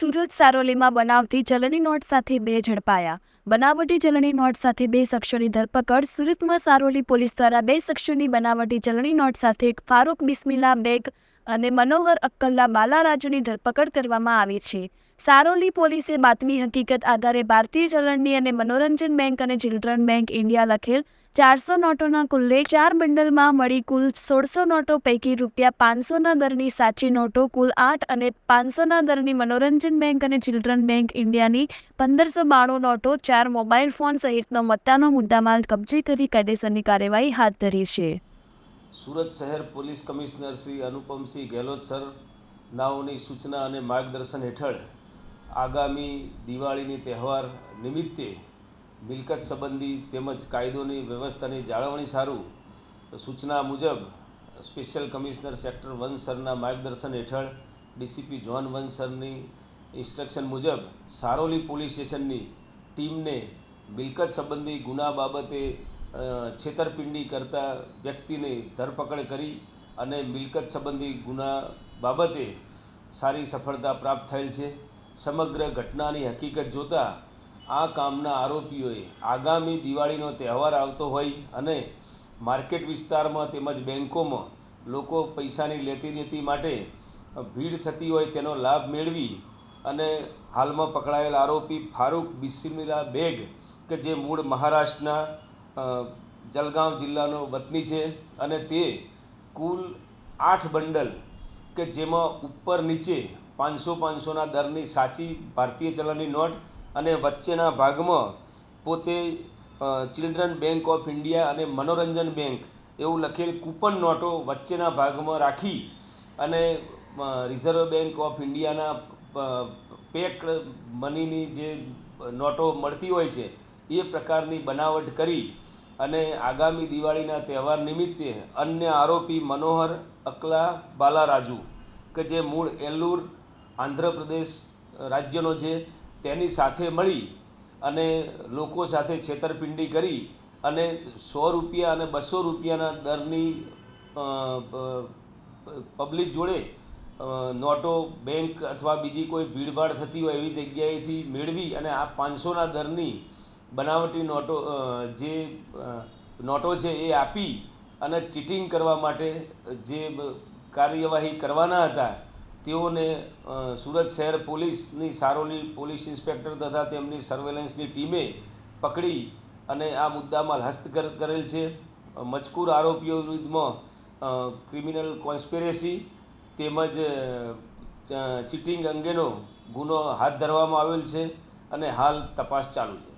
સુરત સારોલીમાં બનાવતી ચલણી નોટ સાથે બે ઝડપાયા. બનાવટી ચલણી નોટ સાથે બે શખ્સોની ધરપકડ. સુરતમાં સારોલી પોલીસ દ્વારા બે શખ્સોની બનાવટી ચલણી નોટ સાથે ફારૂક બિસ્મિલા બેગ અને મનોહર અક્કલ્લા બાલારાજુની ધરપકડ કરવામાં આવી છે. સારોલી પોલીસે બાતમી હકીકત આધારે ભારતીય ચલણની અને મનોરંજન બેંક અને ચિલ્ડ્રન બેંક ઇન્ડિયા લખેલ ચારસો નોટોના કુલ્લે ચાર બંડલમાં મળી કુલ સોળસો નોટો પૈકી રૂપિયા પાંચસોના દરની સાચી નોટો કુલ આઠ અને પાંચસોના દરની મનોરંજન બેંક અને ચિલ્ડ્રન બેંક ઇન્ડિયાની પંદરસો બાણું નોટો, ચાર મોબાઈલ ફોન સહિતનો મત્તાનો મુદ્દામાલ કબજે કરી કાયદેસરની કાર્યવાહી હાથ ધરી છે. સુરત શહેર police commissioner Shri Anupamsinh Gehlot sir, નાઓની સૂચના અને માર્ગદર્શન હેઠળ આગામી દિવાળીની તહેવાર નિમિત્તે મિલકત સંબંધી તેમજ કાયદોની વ્યવસ્થાની જાળવણી સારું સૂચના મુજબ સ્પેશિયલ કમિશનર સેક્ટર વન સરના માર્ગદર્શન હેઠળ ડીસીપી જોન વન સરની ઇન્સ્ટ્રક્શન મુજબ સારોલી પોલીસ સ્ટેશનની ટીમને મિલકત સંબંધી ગુના બાબતે છેતરપિંડી કરતા વ્યક્તિને ધરપકડ કરી અને મિલકત સંબંધી ગુના બાબતે સારી સફળતા પ્રાપ્ત થયેલ છે. સમગ્ર ઘટનાની હકીકત જોતાં આ કામના આરોપીઓએ આગામી દિવાળીનો તહેવાર આવતો હોય અને માર્કેટ વિસ્તારમાં તેમજ બેન્કોમાં લોકો પૈસાની લેતી દેતી માટે ભીડ થતી હોય તેનો લાભ મેળવી અને હાલમાં પકડાયેલ આરોપી ફારૂક બિસ્મિલા બેગ, કે જે મૂળ મહારાષ્ટ્રના જલગાંવ જિલ્લાનો વતની છે અને તે કુલ આઠ બંડલ કે જેમાં ઉપર નીચે પાંચસો પાંચસોના દરની સાચી ભારતીય ચલણની નોટ અને વચ્ચેના ભાગમાં પોતે ચિલ્ડ્રન બેંક ઓફ ઇન્ડિયા અને મનોરંજન બેંક એવું લખેલ કૂપન નોટો વચ્ચેના ભાગમાં રાખી અને રિઝર્વ બેંક ઓફ ઇન્ડિયાના પેક્ડ પેક મનીની જે નોટો મળતી હોય છે એ પ્રકારની બનાવટ કરી અને આગામી દિવાળીના તહેવાર નિમિત્તે અન્ય આરોપી મનોહર અકલા બાલારાજુ કે જે મૂળ એલુર આંધ્રપ્રદેશ રાજ્યનો છે, તેની સાથે મળી અને લોકો સાથે છેતરપિંડી કરી અને સો રૂપિયા અને બસો રૂપિયાના દરની પબ્લિક જોડે નોટો, બેંક અથવા બીજી કોઈ ભીડભાડ થતી હોય એવી જગ્યાએથી મેળવી અને આ પાંચસોના દરની બનાવટી નોટો જે નોટો છે એ આપી અને ચીટિંગ કરવા માટે જે કાર્યવાહી કરવાના હતા તેઓને સુરત શહેર પોલીસની સારોલી પોલીસ ઇન્સ્પેક્ટર તથા તેમની સર્વેલન્સની ટીમે પકડી અને આ મુદ્દામાં હસ્તગત કરેલ છે. મજકૂર આરોપીઓ વિરુદ્ધમાં ક્રિમિનલ કોન્સ્પિરેસી તેમજ ચીટિંગ અંગેનો ગુનો હાથ ધરવામાં આવેલ છે અને હાલ તપાસ ચાલુ છે.